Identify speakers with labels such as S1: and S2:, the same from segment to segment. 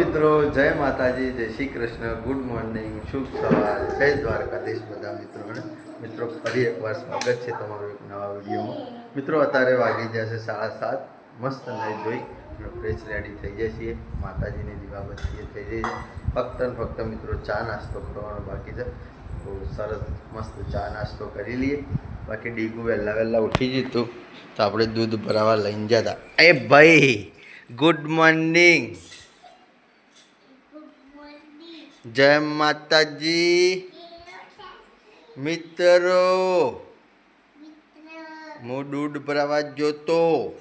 S1: મિત્રો, જય માતાજી, જય શ્રી કૃષ્ણ. ગુડ મોર્નિંગ શુભ સવાર. જય દ્વારકાધીશ બધા મિત્રોને. મિત્રો, ફરી એકવાર સ્વાગત છે તમારું એક નવા વિડીયોમાં. મિત્રો, અત્યારે વાગી જશે સાડા સાત. મસ્ત નાઈ ધોઈ અને ફ્રેશ રેડી થઈ જાય છીએ. માતાજીની દીવાબત્તી થઈ જાય છે. ફક્ત ને ફક્ત મિત્રો, ચા નાસ્તો કરવાનો બાકી છે. તો સરસ મસ્ત ચા નાસ્તો કરી લઈએ. બાકી ડીગુ વહેલા વહેલા ઉઠી જતું તો આપણે દૂધ ભરાવા લઈને જતા એ ભાઈ ગુડ મોર્નિંગ જય માતાજી. મિત્રો હું દૂધ ભરાવા જોતો.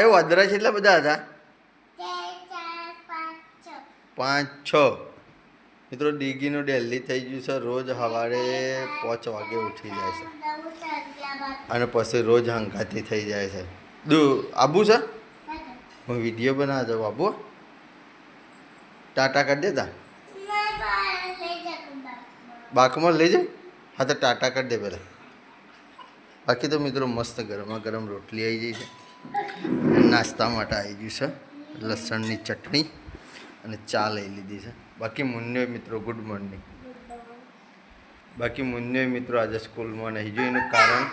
S1: એ વાદરા એટલા બધા હતા? પાંચ, છ. મિત્રો, ડીગીનું ડેલી થઈ ગયું છે. રોજ સવારે પાંચ વાગે ઉઠી જાય છે. અને પછી રોજ હંકાતી થઈ જાય છે. દુ, આબુ છે? હું વીડિયો બનાવવા જાઉં, આબુ. ટાટા કરી દેતા? બાકમાં લઈ જાય? હા, તો ટાટા કરી દે પહેલાં. બાકી તો મિત્રો મસ્ત ગરમા ગરમ રોટલી આવી ગઈ છે. નાસ્તા માટે આવી ગયું છે. લસણની ચટણી અને ચા લઈ લીધી છે. બાકી મુન્યો મિત્રો, ગુડ મોર્નિંગ. બાકી મુન્યો મિત્રો આજે સ્કૂલમાં નહીં જોયું એનું કારણ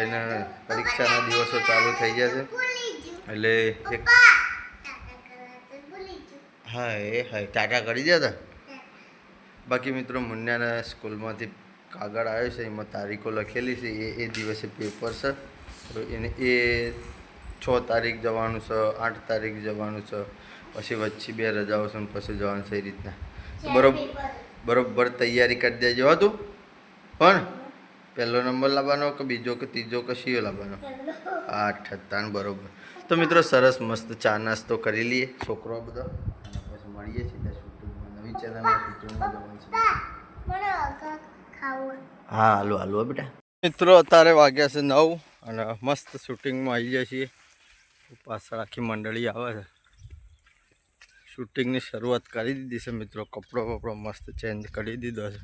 S1: એના પરીક્ષાના દિવસો ચાલુ થઈ ગયા છે. એટલે એક હા એ હા ટાટા કરી દે હતા બાકી મિત્રો મુન્યાના સ્કૂલમાંથી કાગળ આવ્યો છે એમાં તારીખો લખેલી છે. એ એ દિવસે પેપર છે. એને એ છ તારીખ જવાનું છે આઠ તારીખ જવાનું છે પછી વચ્ચે બે રજાઓ છે પછી જવાનું છે એ રીતના. બરોબર બરોબર તૈયારી કરી દેજો હતું પણ પહેલો નંબર લાવવાનો કે બીજો કે ત્રીજો કે સીઓ લાવવાનો? આઠ ત્રણ બરોબર. તો મિત્રો સરસ મસ્ત ચા નાસ્તો કરી લઈએ છોકરો બધો. મળીએ છીએ શૂટિંગમાં. નવી ચેનલમાં શૂટિંગમાં જવાનું છે. હા હાલો હાલો બેટા. મિત્રો અત્યારે વાગ્યા છે નવ અને મસ્ત શૂટિંગમાં આવી જાય છીએ. પાછળ આખી મંડળી આવે છે. શૂટિંગની શરૂઆત કરી દીધી છે મિત્રો. કપડો બપડો મસ્ત ચેન્જ કરી દીધો છે.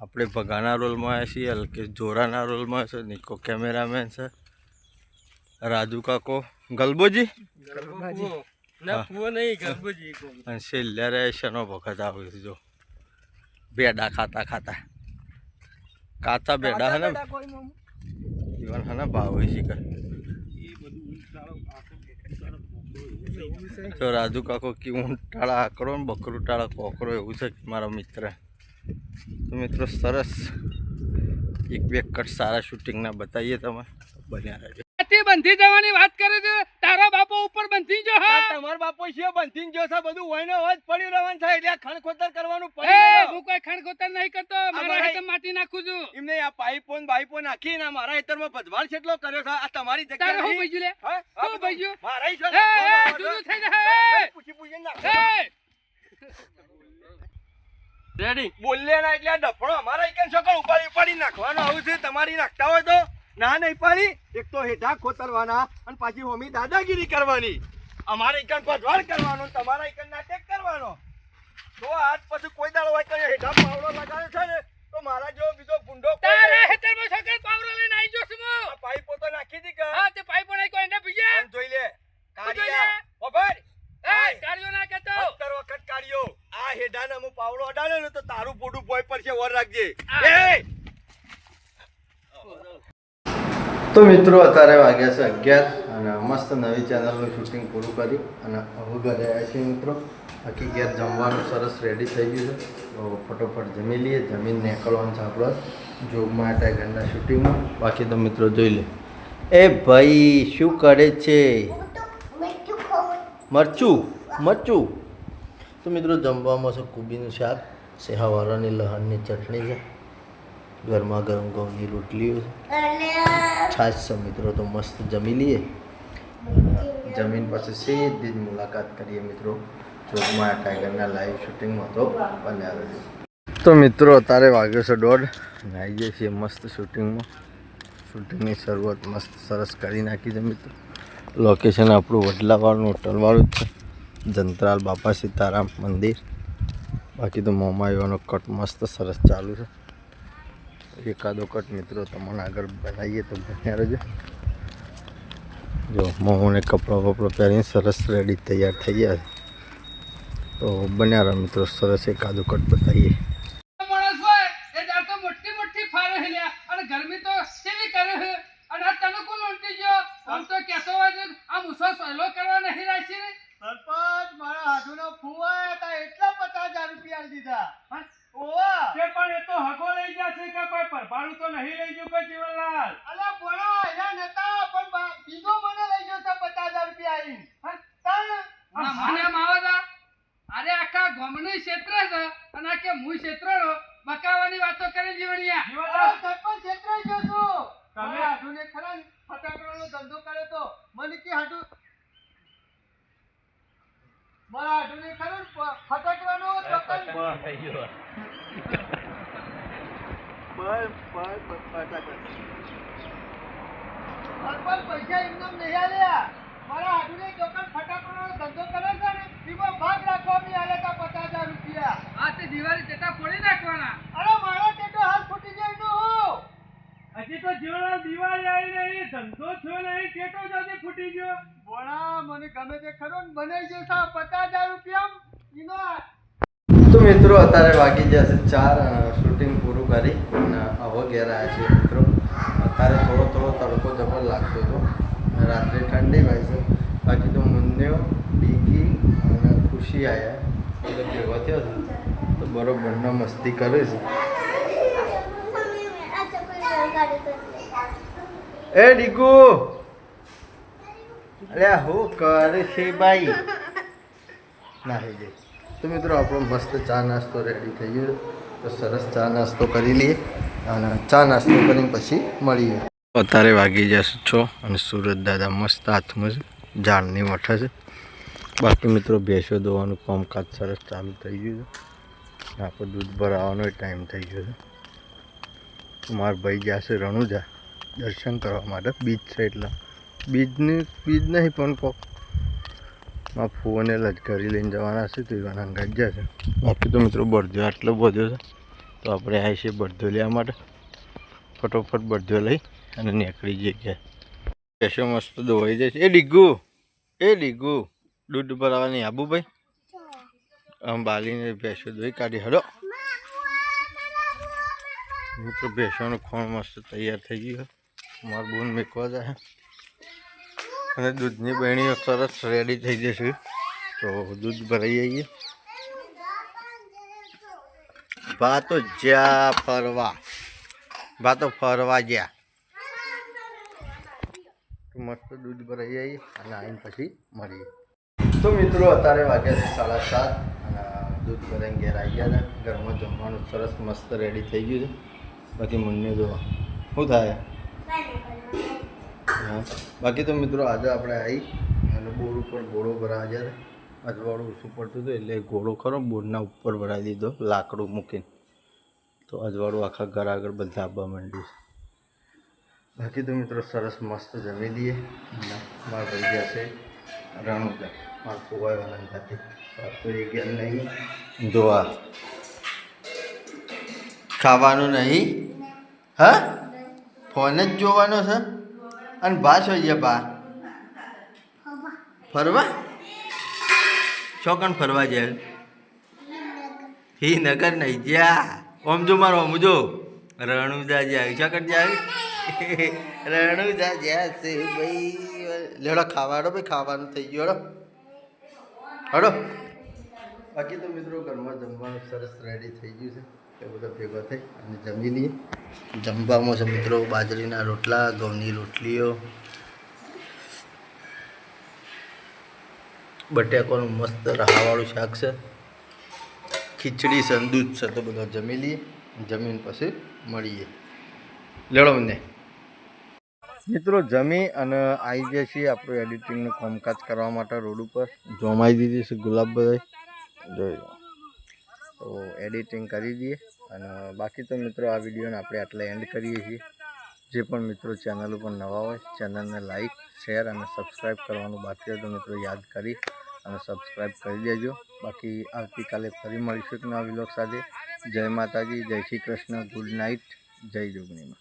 S1: આપણે ભગાના રોલમાં આવ્યા છીએ અલ્કેશ જોરાના રોલમાં છે નિકો કેમેરામેન છે રાજુ કાકો ગલબોજી.
S2: ના ફુવો નહીં ગરબુજી
S1: અને છેલ્લે શનો વખત આવે છે જો. બેડા ખાતા ખાતા. કાચા બેડા હે જીવન ઈવન હે ને ભાવ છે કે. તો રાજુ કાકો કે ઊંટ ટાળા આકડો ને બકરું ટાળા કોકરો એવું છે કે મારા મિત્ર. તો મિત્રો સરસ. એક બે કટ સારા શૂટિંગના બતાવીએ તમે. બન્યા રહેજો.
S2: બંધી જવાની વાત કરે છે? તારો બાપો ઉપર બંધી જો હા.
S3: તમાર બાપો છે બંધી જો છે? બધું હોય જ પડ્યું રહેવાનું થાય એટલે ખણખોતર કરવાનું પડે
S2: હું કોઈ ખણખોતર નહીં કરતો. મારા હેતર માટી નાખું છું.
S3: એમને આ પાઇપો ને બાઈપો નાખી ને મારા હેતરમાં ભજવાળ છેટલો કર્યો છે. આ તમારી જગ્યા
S2: તારે હું
S3: નહીં.
S2: લે?
S3: હું? બધું. મારા ઈ છે
S2: એ જુદું થઈ જાય.
S3: પૂછી પૂછીને નાખો.
S2: રેડી
S3: બોલે ના એટલે આ ડફણો અમારા ઈકન છોકરો ઉપાડી ઉપાડી નાખવાનો? આવું છે? તમારી નાખતા હોય તો? ના નહીં પાડી. એક તો હેઠા ખોતરવાના અને પાછી હોમી દાદાગીરી કરવાની. અમારે ઈકન ભજવાડ કરવાનો તમારા ઈકન નાટક કરવાનો. તો આજ પછી કોઈ દાડો હોય તો હેઠા પાવડો લગાડે છે ને તો મારા જેવો બીજો કોઈ
S2: તારા
S3: નહીં.
S2: હેતરમાં છોકરો પાવરો લઈને આવી જો છું
S3: આ પાઇપો તો નાખી દી કે
S2: હા તે પાઈપો કોઈ એને બીજે
S3: જોઈ લે.
S2: જોઈ લે.
S3: કાળિયા ઓ ભાઈ.
S2: એ કાર્યો ના કેતો
S3: સત્તર વખત કાઢ્યો આ હેડાને હું પાવડો અડાડે ને તો તારું પોડું પોઈ પર છે વર રાખજે
S2: આ.
S3: એ
S1: તો મિત્રો, અત્યારે વાગ્યા છે અગિયાર અને મસ્ત નવી ચેનલનું શૂટિંગ પૂરું કરી અને હવે ઘરે આવ્યા છીએ મિત્રો. બાકી ઘેર જમવાનું સરસ રેડી થઈ ગયું છે. તો ફટોફટ જમી લઈએ. જમીન નીકળવાનું છે આપણે માટે ઘરના શૂટિંગમાં બાકી તો મિત્રો જોઈ લે. એ ભાઈ, શું કરે છે? મરચું મરચું. તો મિત્રો જમવામાં છે કુબીનું શાક સેહાવાળાની લહણની ચટણી છે. ગરમા ગરમ ઘઉંની રોટલીઓ. છાશ છે મિત્રો તો મસ્ત જમી લઈએ. જમીન પાસે સીધી જ મુલાકાત કરીએ મિત્રો. ચોકમાં ટાઈગરના લાઈવ શૂટિંગમાં તો બન્યા રહેજો. તો મિત્રો અત્યારે વાગ્યો છે દોઢ. નાઈ જઈએ છીએ મસ્ત શૂટિંગમાં શૂટિંગની શરૂઆત મસ્ત સરસ કરી નાખી છે મિત્રો. લોકેશન આપણું વડલાવાળનું હોટલવાળું જ છે. જંતરાલ બાપા સીતારામ મંદિર. બાકી તો મોમાઈવાનો કટ મસ્ત સરસ ચાલુ છે. એકાદો કટ મિત્રો તમને આગળ બનાવીએ તો બન્યા રહેજો જો મોને કપડાં વપડા પહેરીને સરસ રેડી તૈયાર થઈ ગયા છે તો બન્યા રહો મિત્રો સરસ એકાદો કટ બતાવીએ
S2: માણસ હોય એ જાર તો મોટી મોટી ફારે છે લ્યા. અને ગરમી તો કેવી કરે છે અને આ તને કોણ લૂંટી ગયો આમ તો કહેતો હોય છે, આ મૂસો સહેલો કરવા નહીં રાખી ને
S3: સરપંચ મારા હાથુનો ફુવા હતા એટલા પચાસ હજાર રૂપિયા દીધા
S2: હા?
S3: ઓવા
S2: તે પણ એ તો હગો કે કોઈ પરભારું તો નહીં લઈ ગયું કોઈ જીવનલાલ?
S3: અલે બોલો એના નતા પણ બીજો મને લઈ ગયો છે પચાસ હજાર રૂપિયા આઈને.
S2: હા? મને માવાદા અરે આખા ગામની ક્ષેત્ર છે અને આ કે હું ક્ષેત્રનો બકાવાની વાતો કરે જીવણિયા
S3: અલા સરપંચ ક્ષેત્ર ગયો છું.
S2: તમે-
S3: આધુને ખરા ને ફટાકડાનો ધંધો કર્યો તો. મને કે હાથુ મારા આધુને ખરો ને ફટાકડાનો દુકાન- બસ, બસ, બસ, ફટાકડા. સરપંચ પૈસા એમનેમ નહીં આલ્યા. મારા હાથુને દુકાન ફટાકડાનો ધંધો કરે છે ને, એમાં ભાગ રાખવા બી તા પચાસ હજાર રૂપિયા.
S2: આ તે દિવાળી ટેટા ફોડી નાખવાના
S3: અરે મારો ટેટો હાલ ફૂટી જાય હું.
S2: હજી તો જીવનલાલ દિવાળી આવી રહી ધંધો થયો નહીં ટેટો જલ્દી ફૂટી ગયો
S3: મને ગમે તે ખરો ને ગયો છે આ પચાસ હજાર રૂપિયા એનો
S1: મિત્રો, અત્યારે વાગી જશે ચાર શૂટિંગ પૂરું કરી અને હવે ઘેર આવ્યા છીએ મિત્રો. અત્યારે થોડો થોડો તડકો જબર લાગતો હતો. રાત્રે ઠંડી હોય છે. બાકી તો મુન્યો ડીગી અને ખુશી આવ્યા એટલે ભેગો થયો છે. તો બરોબરનો મસ્તી કરે છે. એ ડીગુ અરે હું કરે છે ભાઈ નાહી જઈ તો મિત્રો, આપણો મસ્ત ચા નાસ્તો રેડી થઈ ગયો. તો સરસ ચા નાસ્તો કરી લઈએ અને ચા નાસ્તો કરીને પછી મળીએ. અત્યારે વાગી જશે છો અને સુરત દાદા મસ્ત હાથમાં છે ઝાડની વઠે છે. બાકી મિત્રો, ભેંસો દોવાનું કામકાજ સરસ ચાલુ થઈ ગયું છે. આપણે દૂધ ભરાવાનો ટાઈમ થઈ ગયો છે. મારા ભાઈ ગયા છે રણુજા દર્શન કરવા માટે. બીચ છે એટલે. બીજની, બીજ નહીં, પણ કોક માં ફોને લટકારી લઈને જવાના છે, તો એવાના અંગાજ જશે બાકી તો મિત્રો બળદો આટલો બધો છે, તો આપણે આવી છીએ બળદો લેવા માટે. ફટોફટ બળદો લઈ અને નીકળી જઈએ ઘેર. કેશો મસ્ત દોવાઈ જાય છે એ ડીગુ એ ડીગુ, દૂધ ભરાવાની આબુ ભાઈ. આમ બાલીને ભેંસો દોઈ કાઢી હલો મિત્રો ભેંસોનું ખોણ મસ્ત તૈયાર થઈ ગયું મારું બોન મેકવા જાય. અને દૂધની બહેણીઓ સરસ રેડી થઈ જશે. તો દૂધ ભરાઈ જઈએ ભા તો જ્યાં ફરવા. ભા તો ફરવા ગયા મસ્ત દૂધ ભરાઈ જઈએ અને આવીને પછી મળીએ. તો મિત્રો, અત્યારે વાગ્યા છે સાડા સાત અને દૂધ ભરાઈને ઘેર આવી ગયા હતા. ઘરમાં જમવાનું સરસ મસ્ત રેડી થઈ ગયું છે. બાકી મુન્ને જોવા શું થાય? બાકી તો મિત્રો આજે આપણે આવી અને બોર ઉપર ઘોડો ભરા હતા અજવાળું ઓછું પડતું હતું એટલે ઘોડો ખરો બોરના ઉપર ભરાવી દીધો, લાકડું મૂકીને. તો અજવાળું આખા ઘર આગળ બધા આવવા માંડ્યું બાકી તો મિત્રો સરસ મસ્ત જમી અને મારા ભાઈ ગયા છે રણુજા મારા ફુવાવાના સાથે તો એ ગયા નહીં. જોવા ખાવાનું નહીં? હા? ફોન જ જોવાનો છે? અને છો અહીંયા બા ફરવા? છોકણ ફરવા જાય? હી નગર નહીં જ્યાં. ઓમ જો મારો ઓમ જો. રણુજા જાય છોકણ જાય રણુજા જાય છે ભાઈ. લેડો ખાવાડો ભાઈ, ખાવાનું થઈ ગયું. હડો હડો બાકી તો મિત્રો ઘરમાં જમવાનું સરસ રેડી થઈ ગયું છે. એ બધા ભેગા થઈ અને જમી લઈએ જમવામાં છે મિત્રો, બાજરીના રોટલા, ઘઉંની રોટલીઓ, બટેકોનું મસ્ત રહાવાળું શાક છે, ખીચડી સંદૂત છે, તો બધા જમી લઈએ જમીન પછી મળીએ. લેડો મને મિત્રો, જમી અને આવી ગયા છીએ આપણું એડિટિંગનું કામકાજ કરવા માટે રોડ ઉપર. જોમાઈ દીધી છે ગુલાબ બધાય. જોઈ લો. તો એડિટિંગ કરી દઈએ. અને બાકી તો મિત્રો આ વિડીયોને આપણે આટલે એન્ડ કરીએ છીએ. જે પણ મિત્રો ચેનલ ઉપર નવા હોય ચેનલને લાઇક શેર અને સબસ્ક્રાઈબ કરવાનું બાકી હોય તો મિત્રો યાદ કરી અને સબસ્ક્રાઈબ કરી દેજો. બાકી આવતીકાલે ફરી મળીશું નવા વિલોક સાથે. જય માતાજી, જય શ્રી કૃષ્ણ ગુડ નાઇટ જય જોગણીમાં.